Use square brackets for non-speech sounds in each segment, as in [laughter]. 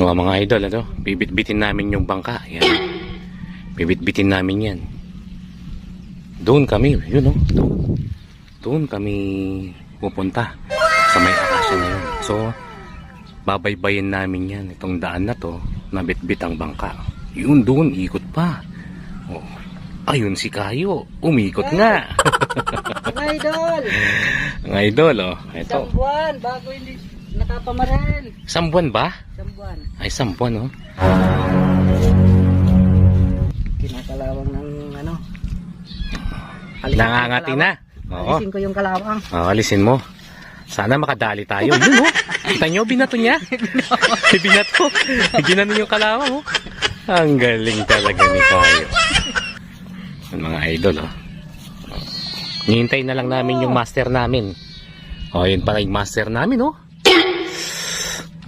Mga mga idol, ano? Bibit-bitin namin yung bangka. Yan. Bibit-bitin namin yan. Doon kami, yun o. Doon. Doon kami pupunta sa may akasya na yun. So, babaybayin namin yan. Itong daan na to, na bitbit ang bangka. Yun doon, ikot pa. Oh. Ayun si Kayo, umikot nga. Mga idol! [laughs] ang idol, oh. Ito. Isang buwan bago hindi nakapamarel. Isang buwan ba? Isang buwan. Ay, isang buwan, oh. Kinakalawang ng ano. Nangangati na. Oo. Alisin ko yung kalawang. Oh, alisin mo. Sana makadali tayo. Yun, oh. Kita nyo, binato niya. [laughs] binato. Ginanon yung kalawa, oh. Ang galing talaga ni Kayo. Ang mga idol, oh. Hihintay na lang namin yung master namin. Oh, yun pala yung master namin, oh.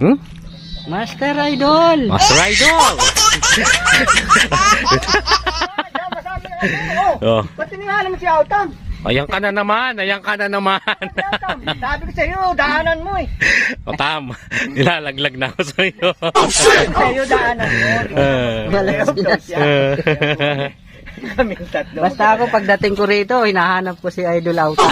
Hmm? Master Idol! Master Idol! [laughs] oh, Ba't tinihala mo si Autam? ayan ka na naman, ayan ka na naman. Sabi ko sa iyo, daanan mo eh. [laughs] o tam, nilalaglag na ako sa iyo. Sa iyo, daanan mo. Malakas [laughs] Eh, Kaming tatlo. Basta ako pagdating ko rito, hinahanap ko si Idol Autam.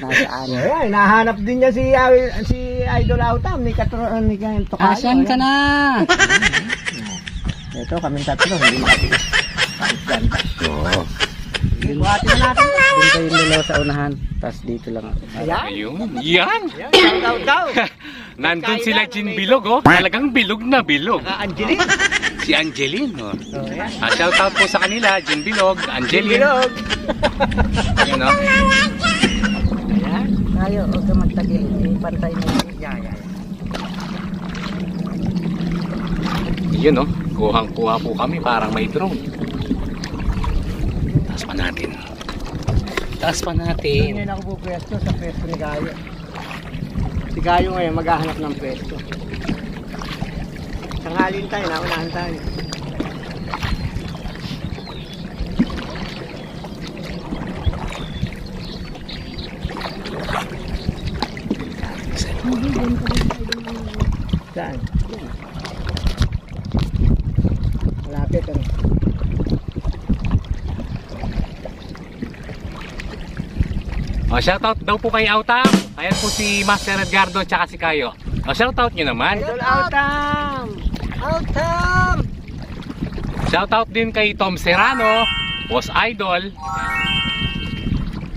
Nasaan? Ay, nahanap din niya si ah, si Idol Autam ni Katro ni Tokayo. Asan ka na? Ito kaming tatlo, hindi natin. Oo. Buhati na natin. Doon kayo dalawa sa unahan. Tapos dito lang ako. Ayan. Ayun, yan. Yan, daw daw. Nandun sila Jean Bilog, oh. Talagang bilog na bilog. Ah, Angeline. Si Angeline, oh. Oh, yan. Ah, shout out po sa kanila, Jean Bilog, Angeline. Bilog. [laughs] Ayun, oh. Ayan. Tayo, huwag ka magtagil. Ipantay mo. Yeah, yeah. Yun, oh. Kuhang-kuha po kami, parang may drone. Taas pa natin. Taas pa natin. Ngayon ako po pwesto sa pwesto ni Gayo. Si Gayo ngayon maghahanap ng pwesto. Tangalin tayo, naunahan tayo. Saan? Malapit ano? Oh, shout out daw po kay Autam. Ayan po si Master Edgardo tsaka si Kayo. Oh, shout out nyo naman. Idol Autam! Autam! Shout out din kay Tom Serrano, Boss Idol.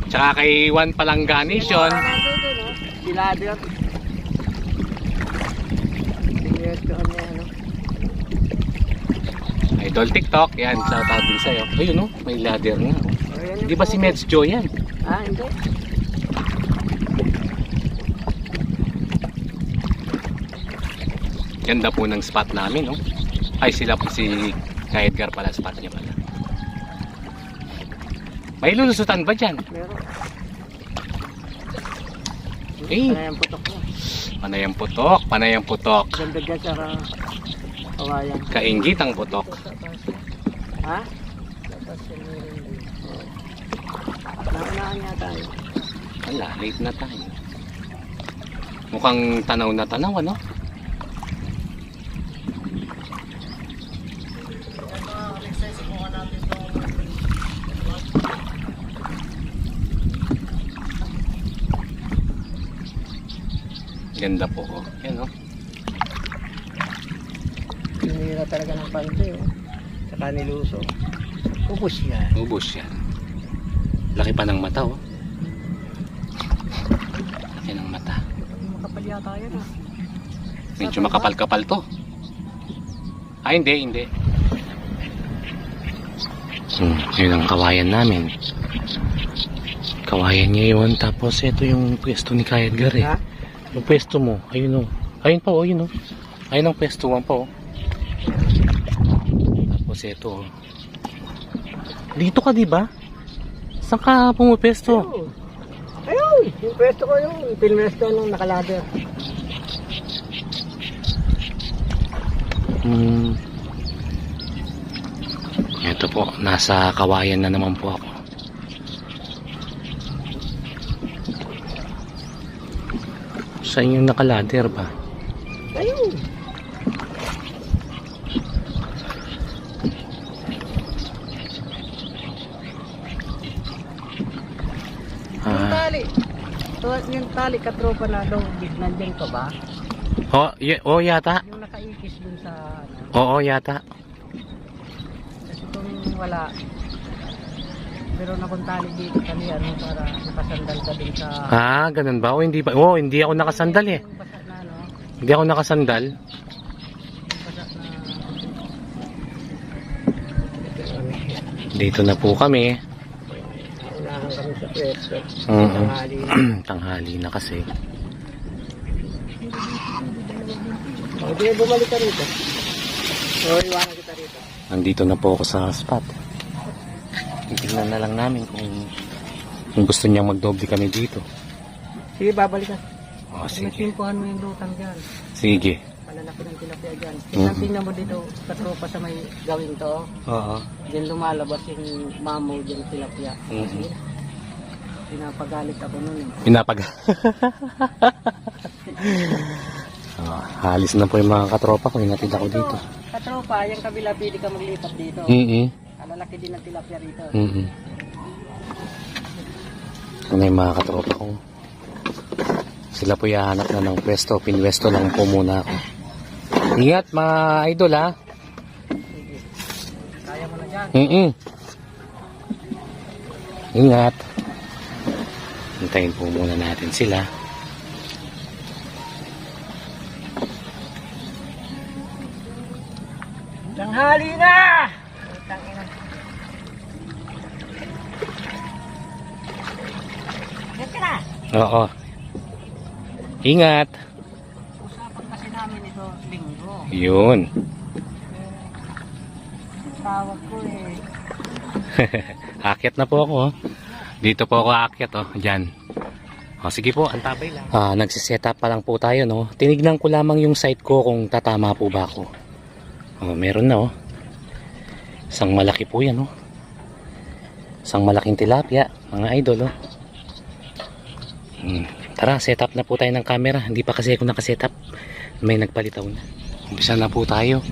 Tsaka kay Juan Palanga Nation. Sila din. Niya ano? Idol TikTok. Yan, shout out din sa'yo. Ayun oh, may ladder nga. oh. Ayan, Di ba si Meds Joe yan? Ah, hindi. Ganda po ng spot namin, no? Ay, sila po si Kay Edgar pala, spot niya pala. May lulusutan ba dyan? Meron. Eh, Ayan, putok mo. panayang putok, panayang putok. Ganda dyan sa ka- kawayan. Kaingit ang putok. Ha? Naunahan niya tayo. Wala, late na tayo. Mukhang tanaw na tanaw, ano? Ganda po, oh. Yan, oh. Sinira talaga ng pante, oh. Saka niluso. Ubus yan. Ubus yan. Laki pa ng mata, oh. Laki ng mata. Makapal yata yan, ah. Medyo makapal-kapal to. Ah, hindi, hindi. Hmm, yun ang kawayan namin. Kawayan niya yun. Tapos ito yung pwesto ni Kaya Edgar eh. Ha? Yung pwesto mo. Ayun o. Ayun pa o, ayun o. Ayun ang pwesto mo pa o. Tapos ito o. Dito ka di ba? Saan ka pumupwesto? Ayun. Ayun! Yung pwesto ko yung pinwesto nung nakalader. Hmm. Ito po, nasa kawayan na naman po ako. Saan yung nakalader ba? Ayun. Ah. Yung tali. Yung tali katropa na daw. Nandiyan ka ba? Oh, y- oh yata. Yung nakaikis dun sa... Ano? Oo, oh, yata. Kasi kung wala, pero nakong tali dito kami, ano, para nakasandal ka dun sa, Ah, ganun ba? O hindi ba? Oh, hindi ako nakasandal eh. yung basa na, ano, Hindi ako nakasandal. yung basa na, Dito na po kami. Unahan kami sa pwesto. Oo. Tanghali. [clears throat] Tanghali na kasi. O, di bumalik ka rito. O, iwanan kita rito. Nandito na po ako sa spot. Titignan na lang namin kung kung gusto niyang magdoble kami dito. Sige, babalik ka. Oh, sige. sige. Simpuhan mo yung lutang dyan. Sige. Malalaki ng tilapia dyan. Tingnan, Mhm. tingnan mo dito, katropa sa may gawin to. Oo. Diyan lumalabas yung mamo dyan tilapia. Mhm. Pinapagalit ako nun eh. Pinapag... oh, [laughs] halis na po yung mga katropa ko. Hinatid ako dito. Katropa, yung kabila pwede ka maglipat dito. Mm-mm. Kalalaki din ng tilapia rito. Mm-mm. Ito na yung mga katropa ko. Sila po yahanap na ng pwesto. Pinwesto lang po muna ako. Ingat mga idol ha. Kaya mo na dyan. Mm-mm. Ingat. Hintayin po muna natin sila. Tanghali na! Oo. Ingat. Usapan kasi namin ito linggo. Yun. Tawag ko eh. [laughs] Akyat na po ako. oh. Dito po ako aakyat oh. Diyan. O sige po, antabay lang. Ah, nagsiset up pa lang po tayo no. Tinignan ko lamang yung site ko kung tatama po ba ako. Oh, meron na oh. Isang malaki po yan oh. Isang malaking tilapia, mga idol oh. Hmm. Tara, set up na po tayo ng camera. Hindi pa kasi ako nakaset up. May nagpalitaw na. Umpisa na po tayo.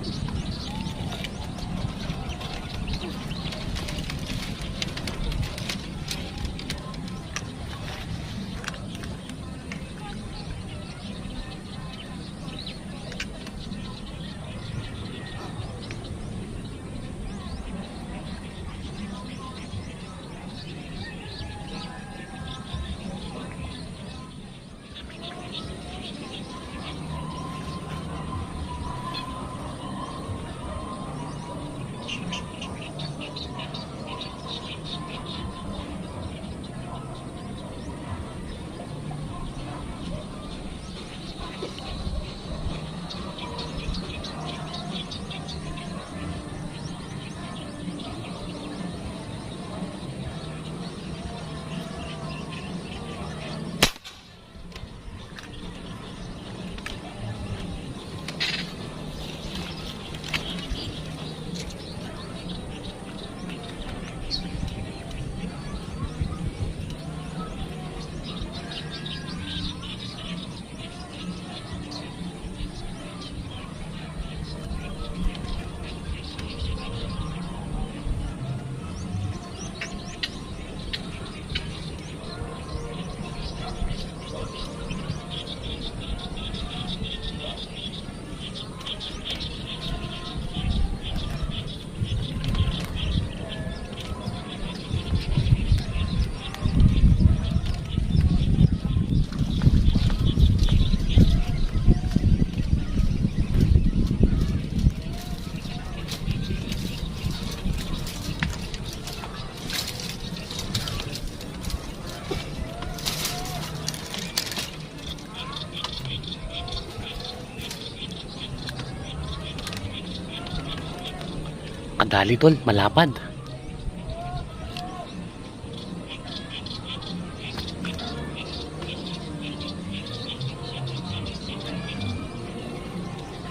Kadali tol, malapad.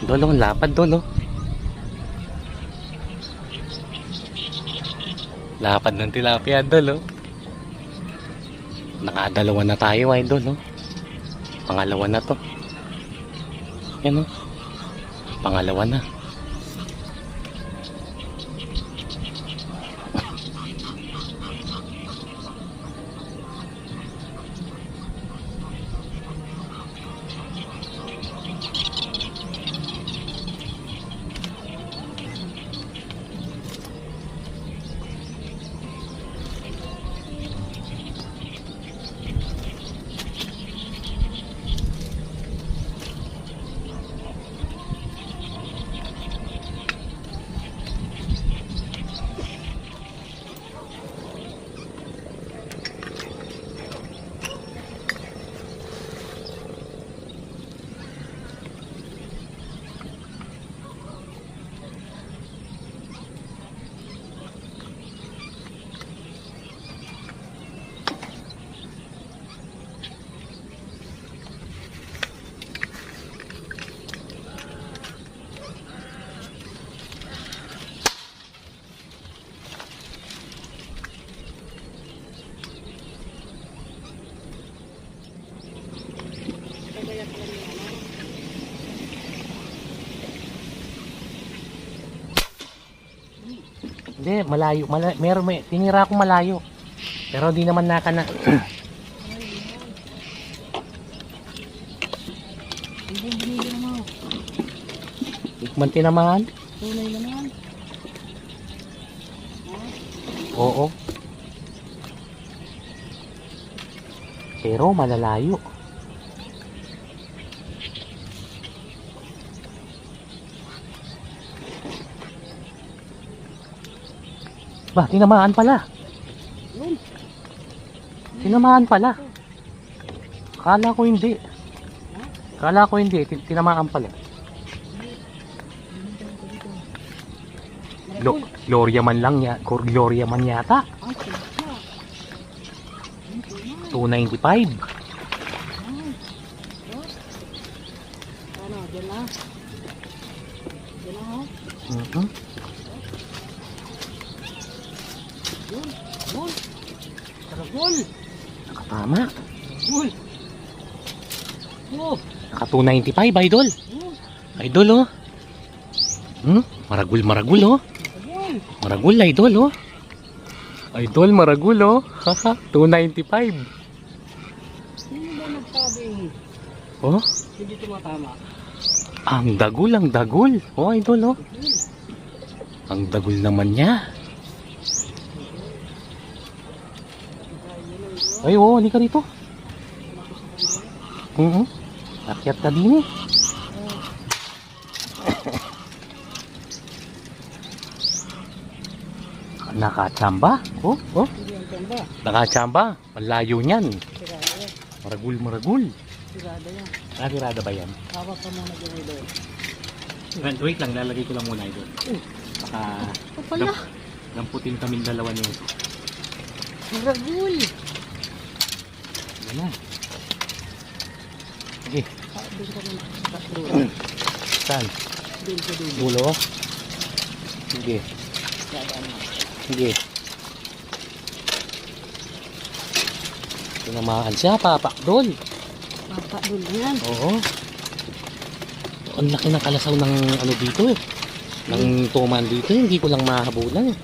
Dolo, lapad dolo. Lapad ng tilapia dolo. Nakadalawa na tayo idol no. Pangalawa na to. Yan no. Pangalawa na. Hindi, malayo. Mala, meron, may, tinira ko malayo. Pero di naman naka na. Tikman tinamaan. Tunay naman. Oo. Pero malalayo. Ba, tinamaan pala. Yun. Tinamaan pala. Kala ko hindi. Kala ko hindi, tin- tinamaan pala. Glo Gloria man lang ya, Gloria man yata. Ay, siya. 295. Karagol. Nakatama. Yun. Oh. Naka 295 idol. Yun. Idol oh. Hmm? Maragul maragul oh. Maragul idol oh. Idol maragul oh. Haha, 295. Sino ba nagsabing Oh, hindi tumatama? ang dagul, ang dagul. Oh, idol oh. Ang dagul naman niya. Ay, oh, halika rito. Mhm. Akyat ka din eh. [coughs] Nakachamba? Oh, oh. Nakachamba. Malayo niyan. Maragul, maragul. Sirada yan. Nakirada ba yan? Hawak ka muna dyan ilo. Wait, wait lang, lalagay ko lang muna ito. Baka O pala. lamputin kami dalawa nito. Karagol. Na. Sige, saan? Dulo. Sige, sige. Tinamaan siya, papakdol. Papa, doon na yan. Oo. Ang laki ng kalasaw ng ano dito eh. Ng tuman dito, hindi ko lang mahabulan eh.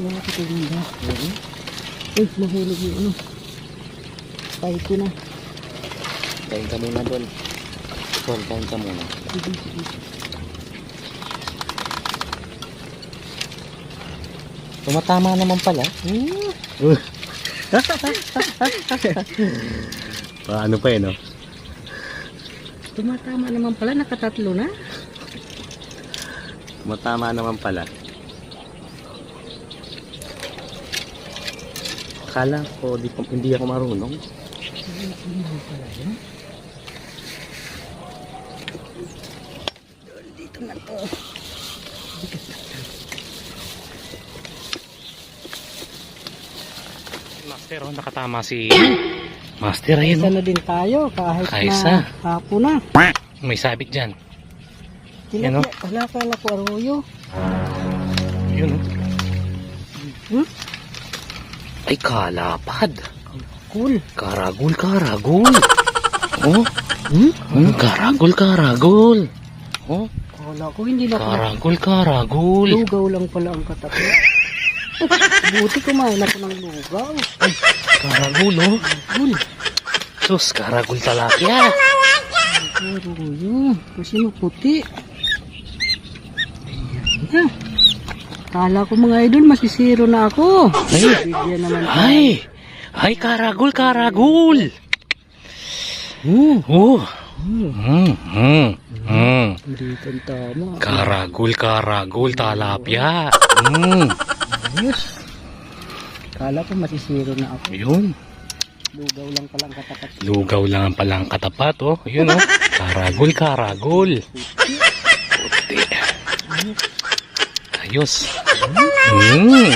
Wala ka ito ba? Mhm. Uy, nahulog yung ano. Pahit ko na. Kain ka muna doon. Doon, kain ka muna. Sige, sige. Tumatama naman pala. Hmm. [laughs] ano pa eh, no? Tumatama naman pala, nakatatlo na. Tumatama naman pala. Akala ko di, ko- hindi ako marunong. Hindi naman pala yan. Dito na to. Master, oh, nakatama si... [clears throat] Master, ayun. Isa oh. na din tayo, kahit Kaisa. na hapon na. May sabit dyan. Yan, Tilapia, wala pala ko arroyo. Yun, oh. Hmm? Ay, kalapad. Cool. Karagul, karagul. Oh, hmm? Hmm, karagul, karagul. Oh, Kala ko hindi na pala. karagul, karagul. Lugaw lang pala ang katapi. [laughs] Buti kumain ako ng lugaw. Karagul, oh. Cool. Sus, karagul talakya. Arroyo. Kasi maputi. Ayan na. Kala ko mga idol, masisiro na ako. Ay, Bigyan naman tayo. ay, ay, karagul, karagul. Hmm. Oh, hmm, hmm, hmm. Dito ang tama. Karagul, karagul, talapya. Hmm, Ayos. Kala ko masisiro na ako. yun. Lugaw lang pala ang katapat. Lugaw lang palang katapat, oh. Yun, oh. Karagul, karagul. [laughs] Puti. Ayos. Hmm.